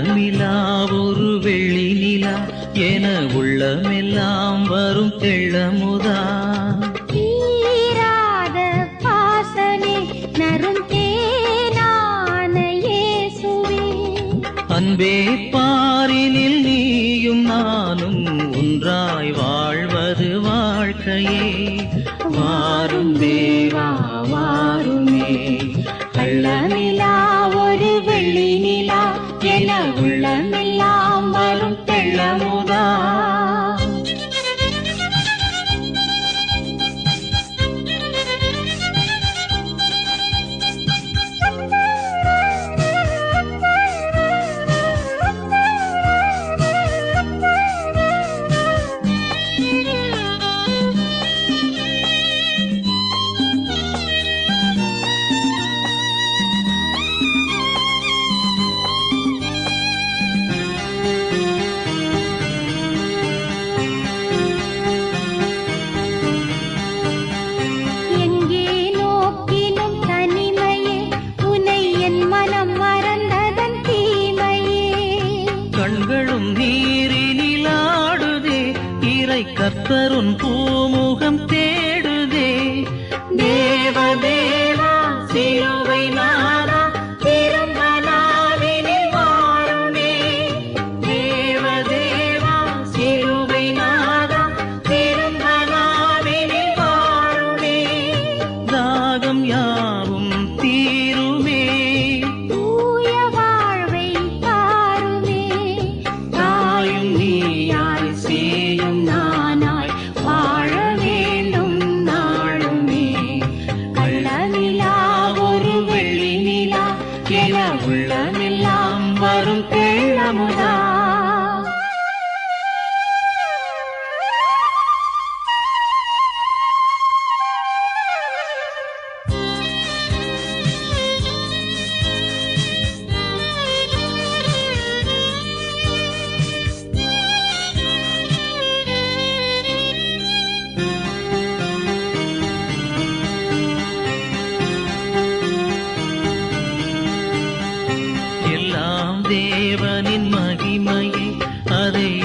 நிலா ஒரு வெளி நிலா என உள்ளமெல்லாம் வரும் தெள்ளமுதா. அன்பே பாரினில் நீயும் நானும் ஒன்றாய் வாழ்வது வாழ்க்கையே. வாரும் தேவா வாரும் இவை கர்த்தருன் பூமுகம் தேடுதே. தேவதே real கதை